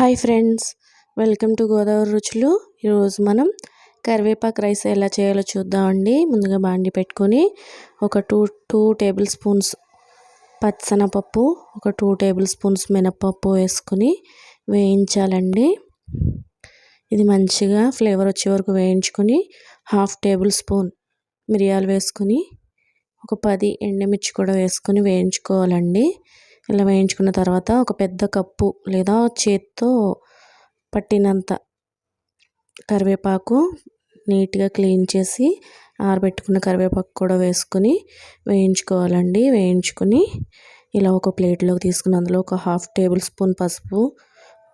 Hi friends welcome to Godavari Ruchulu. ఈరోజు మనం కరివేపాకు రైస్ ఎలా చేయాలో చూద్దామండి ముందుగా బాండి పెట్టుకొని ఒక టూ టూ టేబుల్ స్పూన్స్ పచ్చనపప్పు ఒక టూ టేబుల్ స్పూన్స్ మినపప్పు వేసుకుని వేయించాలండి. ఇది మంచిగా ఫ్లేవర్ వచ్చే వరకు వేయించుకొని హాఫ్ టేబుల్ స్పూన్ మిరియాలు వేసుకుని ఒక పది ఎండుమిర్చి కూడా వేసుకొని వేయించుకోవాలండి. ఇలా వేయించుకున్న తర్వాత ఒక పెద్ద కప్పు లేదా చేత్తో పట్టినంత కరివేపాకు నీట్గా క్లీన్ చేసి ఆరబెట్టుకున్న కరివేపాకు కూడా వేసుకొని వేయించుకోవాలండి. వేయించుకొని ఇలా ఒక ప్లేట్లోకి తీసుకుని అందులో ఒక హాఫ్ టేబుల్ స్పూన్ పసుపు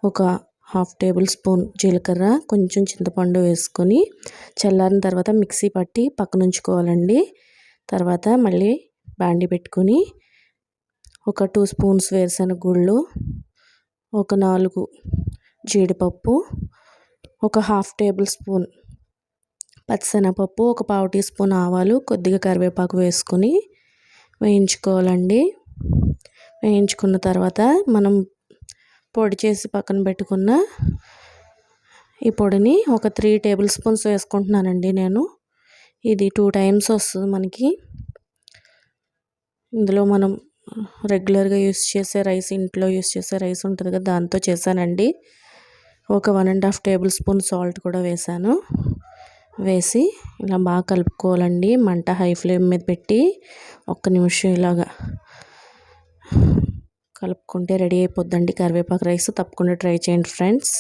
ఒక హాఫ్ టేబుల్ స్పూన్ జీలకర్ర కొంచెం చింతపండు వేసుకొని చల్లారిన తర్వాత మిక్సీ పట్టి పక్కన ఉంచుకోవాలండి తర్వాత మళ్ళీ బాండి పెట్టుకొని ఒక టూ స్పూన్స్ వేరుశనగ గుళ్ళు ఒక నాలుగు జీడిపప్పు ఒక హాఫ్ టేబుల్ స్పూన్ పచ్చిశనగపప్పు ఒక పావు టీ స్పూన్ ఆవాలు కొద్దిగా కరివేపాకు వేసుకొని వేయించుకోవాలండి. వేయించుకున్న తర్వాత మనం పొడి చేసి పక్కన పెట్టుకున్న ఈ పొడిని ఒక త్రీ టేబుల్ స్పూన్స్ వేసుకుంటున్నానండి నేను. ఇది టూ టైమ్స్ వస్తుంది మనకి. ఇందులో మనం రెగ్యులర్గా యూస్ చేసే రైస్ ఇంట్లో యూస్ చేసే రైస్ ఉంటుంది కదా దాంతో చేశానండి. ఒక one and half tablespoon salt కూడా వేసాను వేసి ఇలా బాగా కలుపుకోవాలండి. మంట హై ఫ్లేమ్ మీద పెట్టి ఒక్క నిమిషం ఇలాగా కలుపుకుంటే రెడీ అయిపోద్దండి కరివేపాకు రైస్. తప్పకుండా ట్రై చేయండి ఫ్రెండ్స్.